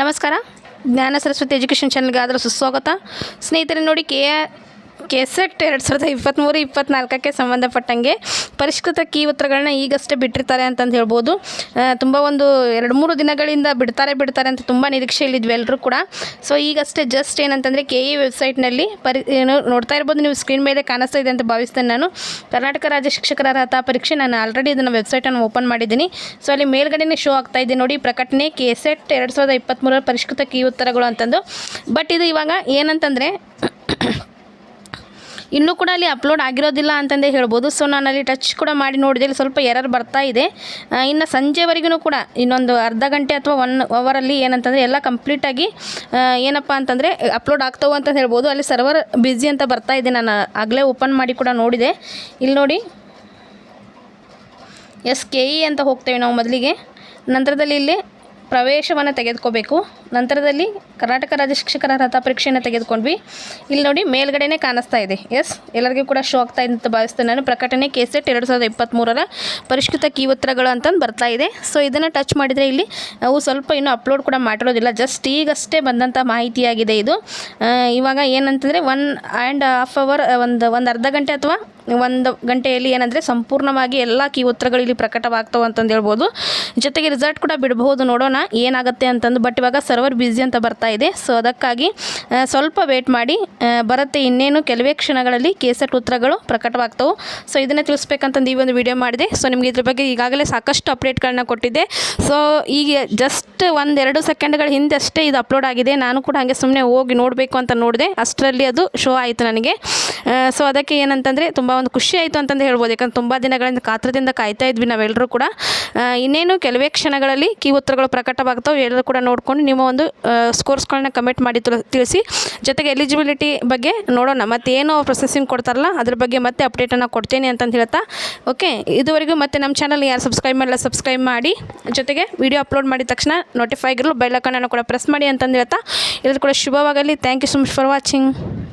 ನಮಸ್ಕಾರ. ಜ್ಞಾನ ಸರಸ್ವತಿ ಎಜುಕೇಷನ್ ಚಾನಲ್ಗೆ ಆದರೂ ಸುಸ್ವಾಗತ ಸ್ನೇಹಿತರೆ ನೋಡಿ ಕೆ ಕೆಸೆಟ್ ಎರಡು ಸಾವಿರದ ಇಪ್ಪತ್ತ್ಮೂರು ಇಪ್ಪತ್ತ್ನಾಲ್ಕಕ್ಕೆ ಸಂಬಂಧಪಟ್ಟಂಗೆ ಪರಿಷ್ಕೃತ ಕೀ ಉತ್ತರಗಳನ್ನ ಈಗಷ್ಟೇ ಬಿಟ್ಟಿರ್ತಾರೆ ಅಂತಂದು ಹೇಳ್ಬೋದು. ತುಂಬ ಒಂದು ಎರಡು ಮೂರು ದಿನಗಳಿಂದ ಬಿಡ್ತಾರೆ ಬಿಡ್ತಾರೆ ಅಂತ ತುಂಬ ನಿರೀಕ್ಷೆಯಲ್ಲಿದ್ವಿ ಎಲ್ಲರೂ ಕೂಡ. ಸೊ ಈಗಷ್ಟೇ ಜಸ್ಟ್ ಏನಂತಂದರೆ ಕೆ ಇ ವೆಬ್ಸೈಟ್ನಲ್ಲಿ ಪರಿ, ಏನು ನೋಡ್ತಾ ಇರ್ಬೋದು, ನೀವು ಸ್ಕ್ರೀನ್ ಮೇಲೆ ಕಾಣಿಸ್ತಾ ಇದೆ ಅಂತ ಭಾವಿಸ್ತೇನೆ ನಾನು. ಕರ್ನಾಟಕ ರಾಜ್ಯ ಶಿಕ್ಷಕರ ಅರ್ಹತಾ ಪರೀಕ್ಷೆ ನಾನು ಆಲ್ರೆಡಿ ಇದನ್ನು ವೆಬ್ಸೈಟನ್ನು ಓಪನ್ ಮಾಡಿದ್ದೀನಿ. ಸೊ ಅಲ್ಲಿ ಮೇಲ್ಗಡೆನೇ ಶೋ ಆಗ್ತಾ ಇದೆ ನೋಡಿ, ಪ್ರಕಟಣೆ ಕೆ ಸೆಟ್ ಎರಡು ಸಾವಿರದ ಇಪ್ಪತ್ತ್ಮೂರರ ಪರಿಷ್ಕೃತ ಕೀ ಉತ್ತರಗಳು ಅಂತಂದು. ಬಟ್ ಇದು ಇವಾಗ ಏನಂತಂದರೆ ಇನ್ನೂ ಕೂಡ ಅಲ್ಲಿ ಅಪ್ಲೋಡ್ ಆಗಿರೋದಿಲ್ಲ ಅಂತಂದೇ ಹೇಳ್ಬೋದು. ಸೊ ನಾನು ಅಲ್ಲಿ ಟಚ್ ಕೂಡ ಮಾಡಿ ನೋಡಿದೆ. ಸ್ವಲ್ಪ ಎರರ್ ಬರ್ತಾ ಇದೆ. ಇನ್ನು ಸಂಜೆವರೆಗೂ ಕೂಡ ಇನ್ನೊಂದು ಅರ್ಧ ಗಂಟೆ ಅಥವಾ ಒನ್ ಅವರಲ್ಲಿ ಏನಂತಂದರೆ ಎಲ್ಲ ಕಂಪ್ಲೀಟಾಗಿ ಏನಪ್ಪ ಅಂತಂದರೆ ಅಪ್ಲೋಡ್ ಆಗ್ತವೆ ಅಂತ ಹೇಳ್ಬೋದು. ಅಲ್ಲಿ ಸರ್ವರ್ ಬ್ಯುಸಿ ಅಂತ ಬರ್ತಾ ಇದೆ. ನಾನು ಆಗಲೇ ಓಪನ್ ಮಾಡಿ ಕೂಡ ನೋಡಿದೆ. ಇಲ್ಲಿ ನೋಡಿ. ಎಸ್ ಕೆ ಇ ಅಂತ ಹೋಗ್ತೇವೆ ನಾವು ಮೊದಲಿಗೆ. ನಂತರದಲ್ಲಿ ಇಲ್ಲಿ ಪ್ರವೇಶವನ್ನು ತೆಗೆದುಕೋಬೇಕು. ನಂತರದಲ್ಲಿ ಕರ್ನಾಟಕ ರಾಜ್ಯ ಶಿಕ್ಷಕರ ಅರ್ಹತಾ ಪರೀಕ್ಷೆಯನ್ನು ತೆಗೆದುಕೊಂಡ್ವಿ. ಇಲ್ಲಿ ನೋಡಿ ಮೇಲ್ಗಡೆನೇ ಕಾಣಿಸ್ತಾ ಇದೆ. ಎಸ್, ಎಲ್ಲರಿಗೂ ಕೂಡ ಶೋ ಆಗ್ತಾ ಇದೆ ಅಂತ ಭಾವಿಸ್ತೇನೆ ನಾನು. ಪ್ರಕಟಣೆ ಕೆಸೆಟ್ ಎರಡು ಸಾವಿರದ ಇಪ್ಪತ್ತ್ಮೂರರ ಪರಿಷ್ಕೃತ ಕೀ ಉತ್ತರಗಳು ಅಂತಂದು ಬರ್ತಾ ಇದೆ. ಸೊ ಇದನ್ನು ಟಚ್ ಮಾಡಿದರೆ ಇಲ್ಲಿ ನಾವು ಸ್ವಲ್ಪ ಇನ್ನೂ ಅಪ್ಲೋಡ್ ಕೂಡ ಮಾಡಿರೋದಿಲ್ಲ. ಜಸ್ಟ್ ಈಗಷ್ಟೇ ಬಂದಂಥ ಮಾಹಿತಿಯಾಗಿದೆ ಇದು. ಇವಾಗ ಏನಂತಂದರೆ ಒನ್ ಆ್ಯಂಡ್ ಹಾಫ್ ಅವರ್ ಒಂದು ಒಂದು ಅರ್ಧ ಗಂಟೆ ಅಥವಾ ಒಂದು ಗಂಟೆಯಲ್ಲಿ ಏನಂದರೆ ಸಂಪೂರ್ಣವಾಗಿ ಎಲ್ಲ ಕೀ ಉತ್ತರಗಳು ಇಲ್ಲಿ ಪ್ರಕಟವಾಗ್ತವೆ ಅಂತಂದು ಹೇಳ್ಬೋದು. ಜೊತೆಗೆ ರಿಸಲ್ಟ್ ಕೂಡ ಬಿಡಬಹುದು ನೋಡೋಣ ಏನಾಗುತ್ತೆ ಅಂತಂದು ಬಟ್ ಇವಾಗ ಸರ್ವರ್ ಬ್ಯುಸಿ ಅಂತ ಬರ್ತಾ ಇದೆ. ಸೊ ಅದಕ್ಕಾಗಿ ಸ್ವಲ್ಪ ವೇಟ್ ಮಾಡಿ ಬರುತ್ತೆ ಇನ್ನೇನು ಕೆಲವೇ ಕ್ಷಣಗಳಲ್ಲಿ ಕೇಸೆಟ್ ಉತ್ತರಗಳು ಪ್ರಕಟವಾಗ್ತವೆ. ಸೊ ಇದನ್ನೇ ತಿಳಿಸ್ಬೇಕಂತಂದು ಈ ಒಂದು ವಿಡಿಯೋ ಮಾಡಿದೆ. ಸೊ ನಿಮಗೆ ಇದ್ರ ಬಗ್ಗೆ ಈಗಾಗಲೇ ಸಾಕಷ್ಟು ಅಪ್ಡೇಟ್ಗಳನ್ನ ಕೊಟ್ಟಿದ್ದೆ. ಸೊ ಈಗ ಜಸ್ಟ್ ಒಂದೆರಡು ಸೆಕೆಂಡ್ಗಳ ಹಿಂದೆ ಅಷ್ಟೇ ಇದು ಅಪ್ಲೋಡ್ ಆಗಿದೆ. ನಾನು ಕೂಡ ಹಾಗೆ ಸುಮ್ಮನೆ ಹೋಗಿ ನೋಡಬೇಕು ಅಂತ ನೋಡಿದೆ. ಅಷ್ಟರಲ್ಲಿ ಅದು ಶೋ ಆಯಿತು ನನಗೆ. ಸೊ ಅದಕ್ಕೆ ಏನಂತಂದರೆ ತುಂಬ ಒಂದು ಖುಷಿ ಆಯಿತು ಅಂತಂದು ಹೇಳ್ಬೋದು. ಯಾಕಂದ್ರೆ ತುಂಬ ದಿನಗಳಿಂದ ಕಾತ್ರದಿಂದ ಕಾಯ್ತಾ ಇದ್ವಿ ನಾವೆಲ್ಲರೂ ಕೂಡ. ಇನ್ನೇನು ಕೆಲವೇ ಕ್ಷಣಗಳಲ್ಲಿ ಕೀ ಉತ್ತರಗಳು ಪ್ರಕಟವಾಗ್ತಾವೆ, ಎಲ್ಲರೂ ಕೂಡ ನೋಡ್ಕೊಂಡು ನಿಮ್ಮ ಒಂದು ಸ್ಕೋರ್ಸ್ಗಳನ್ನ ಕಮೆಂಟ್ ಮಾಡಿ ತಿಳ- ತಿಳಿಸಿ. ಜೊತೆಗೆ ಎಲಿಜಿಬಿಲಿಟಿ ಬಗ್ಗೆ ನೋಡೋಣ. ಮತ್ತೆ ಏನು ಪ್ರೊಸೆಸಿಂಗ್ ಕೊಡ್ತಾರಲ್ಲ, ಅದ್ರ ಬಗ್ಗೆ ಮತ್ತೆ ಅಪ್ಡೇಟನ್ನು ಕೊಡ್ತೇನೆ ಅಂತಂದು ಹೇಳ್ತಾ. ಓಕೆ ಇದುವರೆಗೂ ಮತ್ತೆ ನಮ್ಮ ಚಾನಲ್ ಯಾರು ಸಬ್ಸ್ಕ್ರೈಬ್ ಮಾಡಲ್ಲ ಸಬ್ಸ್ಕ್ರೈಬ್ ಮಾಡಿ. ಜೊತೆಗೆ ವಿಡಿಯೋ ಅಪ್ಲೋಡ್ ಮಾಡಿದ ತಕ್ಷಣ ನೋಟಿಫೈ ಆಗಿರಲು ಬೆಲ್ಲಕ್ಕನ್ನು ಕೂಡ ಪ್ರೆಸ್ ಮಾಡಿ ಅಂತಂದು ಹೇಳ್ತಾ. ಎಲ್ಲರೂ ಕೂಡ ಶುಭವಾಗಲಿ. Thank you so much for watching